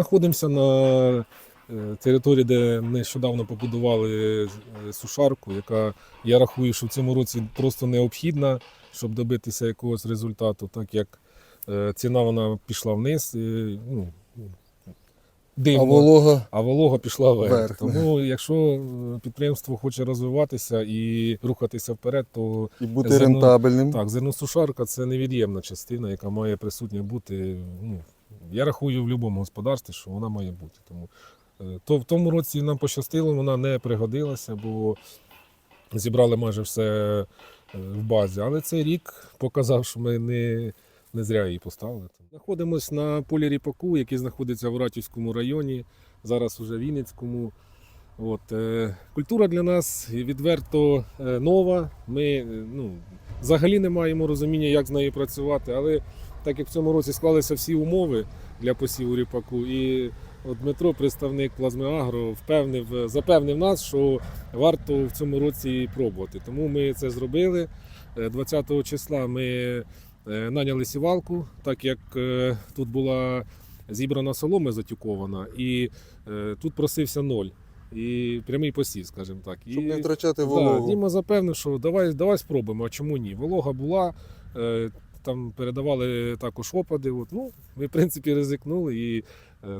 знаходимося на е, території, де нещодавно побудували е, сушарку, яка я рахую, що в цьому році просто необхідна, щоб добитися якогось результату, так як е, ціна вона пішла вниз. і, ну, дивно. А волога А волога пішла вверх. Вверх, Тому, якщо підприємство хоче розвиватися і рухатися вперед, то і бути Зерно- рентабельним. так, зерносушарка це невід'ємна частина, яка має присутня бути. Ну, я рахую в будь-якому господарстві, що вона має бути. Тому е, то в тому році нам пощастило, вона не пригодилася, бо зібрали майже все е, в базі. Але цей рік показав, що ми не, не зря її поставили. Знаходимось на полі ріпаку, який знаходиться в Ратівському районі, зараз уже Вінницькому. От, е, культура для нас відверто нова. Ми ну, взагалі не маємо розуміння, як з нею працювати, але так як в цьому році склалися всі умови для посіву ріпаку, і от Дмитро, представник плазми Агро, впевнив, запевнив нас, що варто в цьому році пробувати. Тому ми це зробили. Е, 20 числа ми е, наняли сівалку, так як е, тут була зібрана солома затюкована, і е, тут просився ноль. І прямий посів, скажімо так. Щоб і... не втрачати Да, вологу. Діма запевнив, що давай, давай спробуємо, а чому ні? Волога була, е, там передавали також опади. От, ну, ми, в принципі, ризикнули. І е,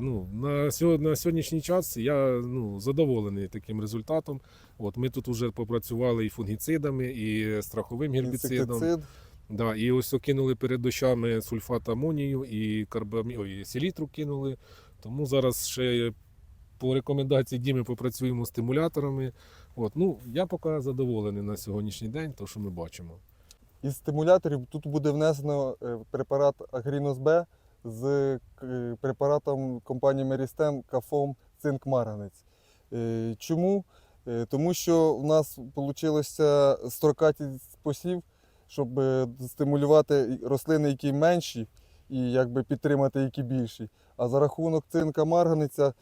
ну, на, сьогодні, на сьогоднішній час я ну, задоволений таким результатом. От, ми тут вже попрацювали і фунгіцидами, і страховим гербіцидом. Да, і ось кинули перед дощами сульфат амонію і карбамі... Ой, селітру кинули. Тому зараз ще по рекомендації Діми попрацюємо з стимуляторами. От, ну, я поки задоволений на сьогоднішній день, то що ми бачимо. Із стимуляторів тут буде внесено е, препарат Агрінос Б з е, препаратом компанії Мерістен Кафом цинк марганець. Е, Чому? Тому що в нас вийшло строкатість посів, щоб стимулювати рослини, які менші, і якби підтримати які більші. А за рахунок цинка марганиця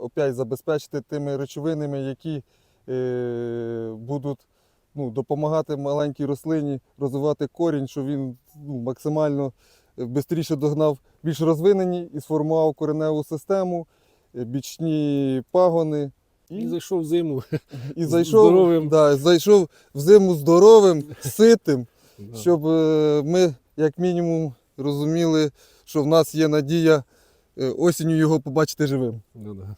опять забезпечити тими речовинами, які будуть ну, допомагати маленькій рослині розвивати корінь, щоб він ну, максимально швидше догнав більш розвинені і сформував кореневу систему, е, бічні пагони. І І, зайшов в зиму. і зайшов, здоровим. Да, зайшов в зиму здоровим, ситим, щоб е, ми, як мінімум, розуміли, що в нас є надія е, осінню його побачити живим. Да-да.